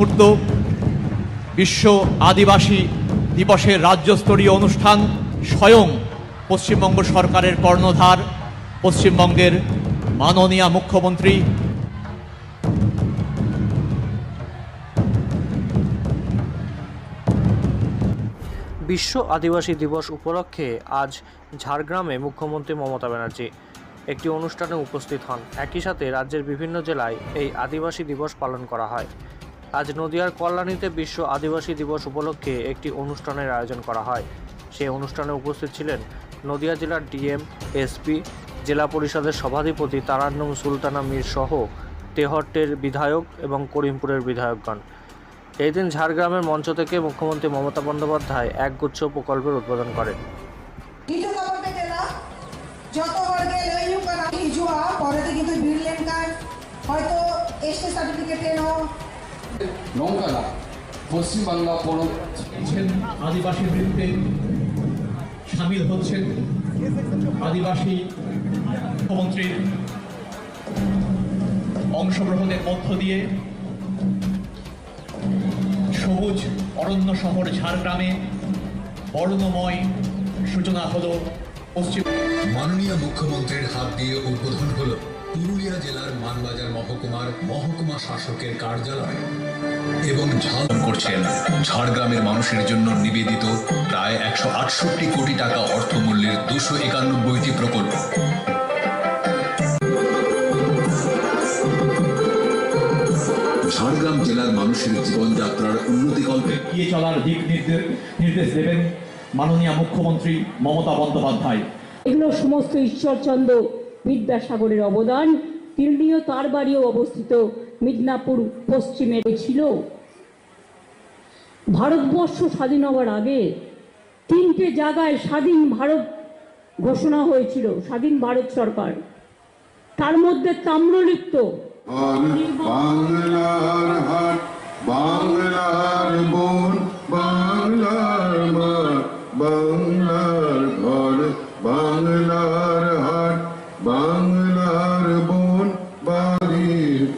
মুহূর্ত বিশ্ব আদিবাসী দিবসের রাজ্যস্তরীয় অনুষ্ঠান স্বয়ং পশ্চিমবঙ্গ সরকারের কর্ণধার, পশ্চিমবঙ্গের মাননীয় মুখ্যমন্ত্রী। বিশ্ব আদিবাসী দিবস উপলক্ষে আজ ঝাড়গ্রামে মুখ্যমন্ত্রী মমতা ব্যানার্জি একটি অনুষ্ঠানে উপস্থিত হন। একই সাথে রাজ্যের বিভিন্ন জেলায় এই আদিবাসী দিবস পালন করা হয়। আজ নদিয়ার কল্যাণীতে বিশ্ব আদিবাসী দিবস উপলক্ষে একটি অনুষ্ঠানের আয়োজন করা হয়। সেই অনুষ্ঠানে উপস্থিত ছিলেন নদিয়া জেলার ডিএম, এসপি, জেলা পরিষদের সভাধিপতি তারান্নম সুলতানা মীর সহ তেহট্টের বিধায়ক এবং করিমপুরের বিধায়কগণ। এই দিন ঝাড়গ্রামের মঞ্চ থেকে মুখ্যমন্ত্রী মমতা বন্দ্যোপাধ্যায় একগুচ্ছ প্রকল্পের উদ্বোধন করেন। হয়তো এসটি সার্টিফিকেট আদিবাসী বৃত্তে সামিল হচ্ছেন আদিবাসী মুখ্যমন্ত্রীর অংশগ্রহণের মধ্য দিয়ে সবুজ অরণ্য শহর ঝাড়গ্রামে বর্ণময় সূচনা হলো পশ্চিম মাননীয় মুখ্যমন্ত্রীর হাত দিয়ে উদ্বোধন হলো পুরুলিয়া জেলার মানবাজার মহকুমার মহকুমা শাসকের কার্যালয় এবং ঝাল করছেন ঝাড়গ্রামের মানুষের জন্য নিবেদিত প্রায় একশো আটষট্টি কোটি টাকা অর্থমূল্যের দুশো একানব্বইটি প্রকল্প। ঝাড়গ্রাম জেলার মানুষের জীবনযাত্রার উন্নতিকল্পে এগিয়ে চলার দিক নির্দেশ নির্দেশ দেবেন মাননীয় মুখ্যমন্ত্রী মমতা বন্দ্যোপাধ্যায়। এগুলো সমস্ত ঈশ্বরচন্দ্র বিদ্যাসাগরের অবদান তিলনীয় তার বাড়িও অবস্থিত মিদনাপুর পশ্চিমে ছিল। ভারতবর্ষ স্বাধীন হওয়ার আগে তিনটে জায়গায় স্বাধীন ভারত ঘোষণা হয়েছিল, স্বাধীন ভারত সরকার। তার মধ্যে তাম্রলিপ্ত বাংলার হাট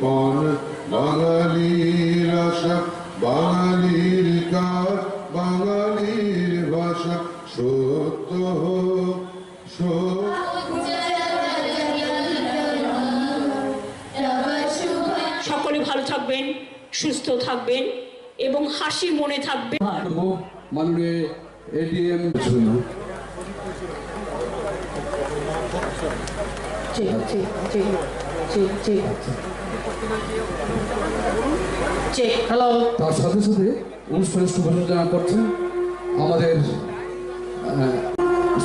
বাড়ির বাঙালির আশা বাঙালির কাজ বাঙালির ভাষা সত্য হোক সকলে ভালো থাকবেন সুস্থ থাকবেন এবং হাসি মনে থাকবে। মাননীয় ঠিক ঠিক ঠিক তার সাথে সাথে অনুষ্ঠানের শুভসূচনা করছেন আমাদের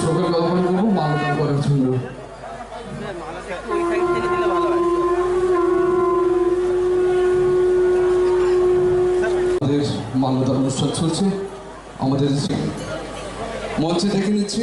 সকল কল্পনা করব করার জন্য। আমাদের মান্যতার অনুষ্ঠান চলছে। আমাদের মঞ্চে দেখে নিচ্ছি।